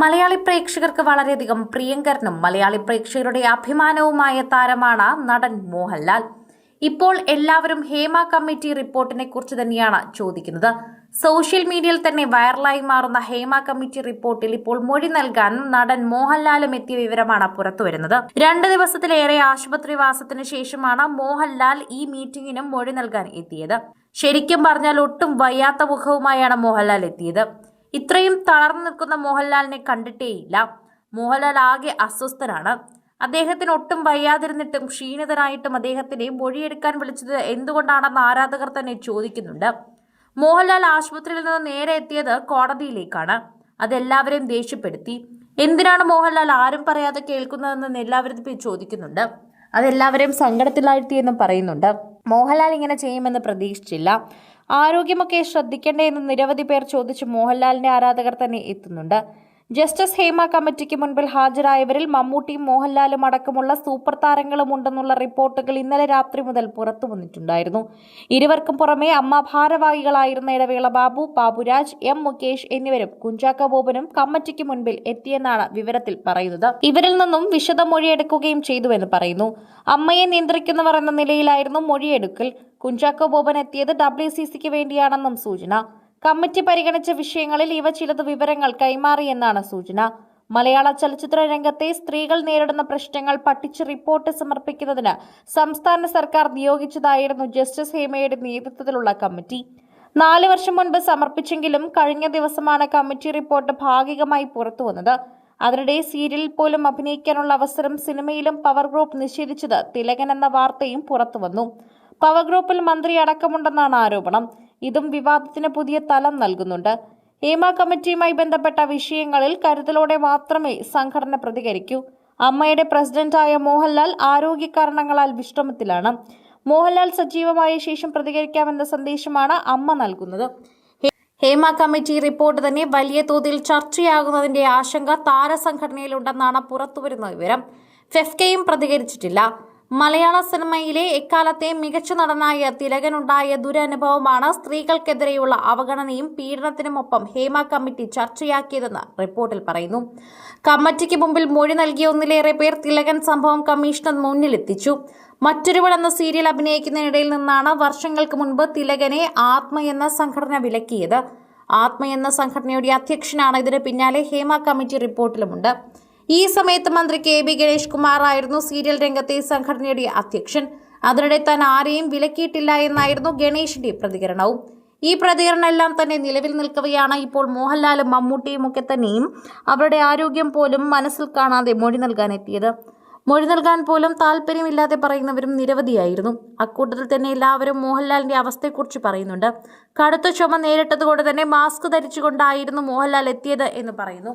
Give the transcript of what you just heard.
മലയാളി പ്രേക്ഷകർക്ക് വളരെയധികം പ്രിയങ്കരനും മലയാളി പ്രേക്ഷകരുടെ അഭിമാനവുമായ താരമാണ് നടൻ മോഹൻലാൽ. ഇപ്പോൾ എല്ലാവരും ഹേമ കമ്മിറ്റി റിപ്പോർട്ടിനെ കുറിച്ച് തന്നെയാണ് ചോദിക്കുന്നത്. സോഷ്യൽ മീഡിയയിൽ തന്നെ വൈറലായി മാറുന്ന ഹേമ കമ്മിറ്റി റിപ്പോർട്ടിൽ ഇപ്പോൾ മൊഴി നൽകാൻ നടൻ മോഹൻലാലും എത്തിയ വിവരമാണ് പുറത്തുവരുന്നത് രണ്ട് ദിവസത്തിലേറെ ആശുപത്രിവാസത്തിന് ശേഷമാണ് മോഹൻലാൽ ഈ മീറ്റിംഗിനും മൊഴി നൽകാൻ എത്തിയത്. ശരിക്കും പറഞ്ഞാൽ ഒട്ടും വയ്യാത്ത മുഖവുമായാണ് മോഹൻലാൽ എത്തിയത്. ഇത്രയും തളർന്നു നിൽക്കുന്ന മോഹൻലാലിനെ കണ്ടിട്ടേയില്ല. മോഹൻലാൽ ആകെ അസ്വസ്ഥനാണ്. അദ്ദേഹത്തിന് ഒട്ടും വയ്യാതിരുന്നിട്ടും ക്ഷീണിതനായിട്ടും അദ്ദേഹത്തിനെ മൊഴിയെടുക്കാൻ വിളിച്ചത് എന്തുകൊണ്ടാണെന്ന് ആരാധകർ തന്നെ ചോദിക്കുന്നുണ്ട്. മോഹൻലാൽ ആശുപത്രിയിൽ നിന്ന് നേരെ എത്തിയത് കോടതിയിലേക്കാണ്. അതെല്ലാവരെയും ദേഷ്യപ്പെടുത്തി. എന്തിനാണ് മോഹൻലാൽ ആരും പറയാതെ കേൾക്കുന്നതെന്ന് എല്ലാവരും ചോദിക്കുന്നുണ്ട്. അതെല്ലാവരെയും സങ്കടത്തിലാഴ്ത്തിയെന്നും പറയുന്നുണ്ട്. മോഹൻലാൽ ഇങ്ങനെ ചെയ്യുമെന്ന് പ്രതീക്ഷിച്ചില്ല. ആരോഗ്യമൊക്കെ ശ്രദ്ധിക്കേണ്ടേ എന്ന് നിരവധി പേർ ചോദിച്ച് മോഹൻലാലിന്റെ ആരാധകർ തന്നെ എത്തുന്നുണ്ട്. ജസ്റ്റിസ് ഹേമ കമ്മിറ്റിക്ക് മുൻപിൽ ഹാജരായവരിൽ മമ്മൂട്ടിയും മോഹൻലാലും അടക്കമുള്ള സൂപ്പർ താരങ്ങളും ഉണ്ടെന്നുള്ള റിപ്പോർട്ടുകൾ ഇന്നലെ രാത്രി മുതൽ പുറത്തു വന്നിട്ടുണ്ടായിരുന്നു. ഇരുവർക്കും പുറമെ അമ്മ ഭാരവാഹികളായിരുന്ന ഇടവേള ബാബു ബാബുരാജ് എം മുകേഷ് എന്നിവരും കുഞ്ചാക്ക ബോബനും കമ്മിറ്റിക്ക് മുൻപിൽ എത്തിയെന്നാണ് വിവരത്തിൽ പറയുന്നത്. ഇവരിൽ നിന്നും വിശദ മൊഴിയെടുക്കുകയും ചെയ്തുവെന്ന് പറയുന്നു. അമ്മയെ നിയന്ത്രിക്കുന്നവർ എന്ന നിലയിലായിരുന്നു മൊഴിയെടുക്കൽ. കുഞ്ചാക്കോ ബോബൻ എത്തിയത് ഡബ്ല്യു സി സിക്ക് വേണ്ടിയാണെന്നും സൂചന. കമ്മിറ്റി പരിഗണിച്ച വിഷയങ്ങളിൽ ഇവ ചിലത് വിവരങ്ങൾ കൈമാറിയെന്നാണ് സൂചന. മലയാള ചലച്ചിത്ര രംഗത്തെ സ്ത്രീകൾ നേരിടുന്ന പ്രശ്നങ്ങൾ പഠിച്ച് റിപ്പോർട്ട് സമർപ്പിക്കുന്നതിന് സംസ്ഥാന സർക്കാർ നിയോഗിച്ചതായിരുന്നു ജസ്റ്റിസ് ഹേമയുടെ നേതൃത്വത്തിലുള്ള കമ്മിറ്റി. നാല് വർഷം മുൻപ് സമർപ്പിച്ചെങ്കിലും കഴിഞ്ഞ ദിവസമാണ് കമ്മിറ്റി റിപ്പോർട്ട് ഭാഗികമായി പുറത്തുവന്നത് അതിനിടെ സീരിയലിൽ പോലും അഭിനയിക്കാനുള്ള അവസരം സിനിമയിലും പവർ ഗ്രൂപ്പ് നിഷേധിച്ചത് തിലകൻ എന്ന വാർത്തയും പുറത്തുവന്നു പവർ ഗ്രൂപ്പിൽ മന്ത്രി അടക്കമുണ്ടെന്നാണ് ആരോപണം. ഇതും വിവാദത്തിന് പുതിയ തലം നൽകുന്നുണ്ട്. ഹേമ കമ്മിറ്റിയുമായി ബന്ധപ്പെട്ട വിഷയങ്ങളിൽ കരുതലോടെ മാത്രമേ സംഘടന പ്രതികരിക്കൂ. അമ്മയുടെ പ്രസിഡന്റായ മോഹൻലാൽ ആരോഗ്യ കാരണങ്ങളാൽ വിശ്രമത്തിലാണ്. മോഹൻലാൽ സജീവമായ ശേഷം പ്രതികരിക്കാമെന്ന സന്ദേശമാണ് അമ്മ നൽകുന്നത്. ഹേമ കമ്മിറ്റി റിപ്പോർട്ട് തന്നെ വലിയ തോതിൽ ചർച്ചയാകുന്നതിന്റെ ആശങ്ക താരസംഘടനയിലുണ്ടെന്നാണ് പുറത്തുവരുന്ന വിവരം. ഫെഫ്കയും പ്രതികരിച്ചിട്ടില്ല. മലയാള സിനിമയിലെ എക്കാലത്തെ മികച്ച നടനായ തിലകനുണ്ടായ ദുരനുഭവമാണ് സ്ത്രീകൾക്കെതിരെയുള്ള അവഗണനയും പീഡനത്തിനുമൊപ്പം ഹേമ കമ്മിറ്റി ചർച്ചയാക്കിയതെന്ന് റിപ്പോർട്ടിൽ പറയുന്നു. കമ്മിറ്റിക്ക് മുമ്പിൽ മൊഴി നൽകിയ ഒന്നിലേറെ പേർ തിലകൻ സംഭവം കമ്മീഷണർ മുന്നിലെത്തിച്ചു. മറ്റൊരുവൾ എന്ന സീരിയൽ അഭിനയിക്കുന്നതിനിടയിൽ നിന്നാണ് വർഷങ്ങൾക്ക് മുൻപ് തിലകനെ ആത്മ എന്ന സംഘടന വിലക്കിയത്. ആത്മ എന്ന സംഘടനയുടെ അധ്യക്ഷനാണ് ഇതിന് പിന്നാലെ ഹേമ കമ്മിറ്റി റിപ്പോർട്ടിലുമുണ്ട്. ഈ സമയത്ത് മന്ത്രി കെ ബി ഗണേഷ് കുമാർ ആയിരുന്നു സീരിയൽ രംഗത്തെ സംഘടനയുടെ അധ്യക്ഷൻ. അതിനിടെ താൻ ആരെയും വിലക്കിയിട്ടില്ല എന്നായിരുന്നു ഗണേഷിന്റെ പ്രതികരണവും. ഈ പ്രതികരണം എല്ലാം തന്നെ നിലവിൽ നിൽക്കവെയാണ് ഇപ്പോൾ മോഹൻലാലും മമ്മൂട്ടിയും ഒക്കെ തന്നെയും അവരുടെ ആരോഗ്യം പോലും മനസ്സിൽ കാണാതെ മൊഴി നൽകാൻ നൽകാനെത്തിയത് മൊഴി നൽകാൻ പോലും താല്പര്യമില്ലാതെ പറയുന്നവരും നിരവധിയായിരുന്നു. അക്കൂട്ടത്തിൽ തന്നെ എല്ലാവരും മോഹൻലാലിന്റെ അവസ്ഥയെക്കുറിച്ച് പറയുന്നുണ്ട്. കടുത്ത ചുമ നേരിട്ടതുകൊണ്ട് തന്നെ മാസ്ക് ധരിച്ചുകൊണ്ടായിരുന്നു മോഹൻലാൽ എത്തിയത് എന്ന് പറയുന്നു.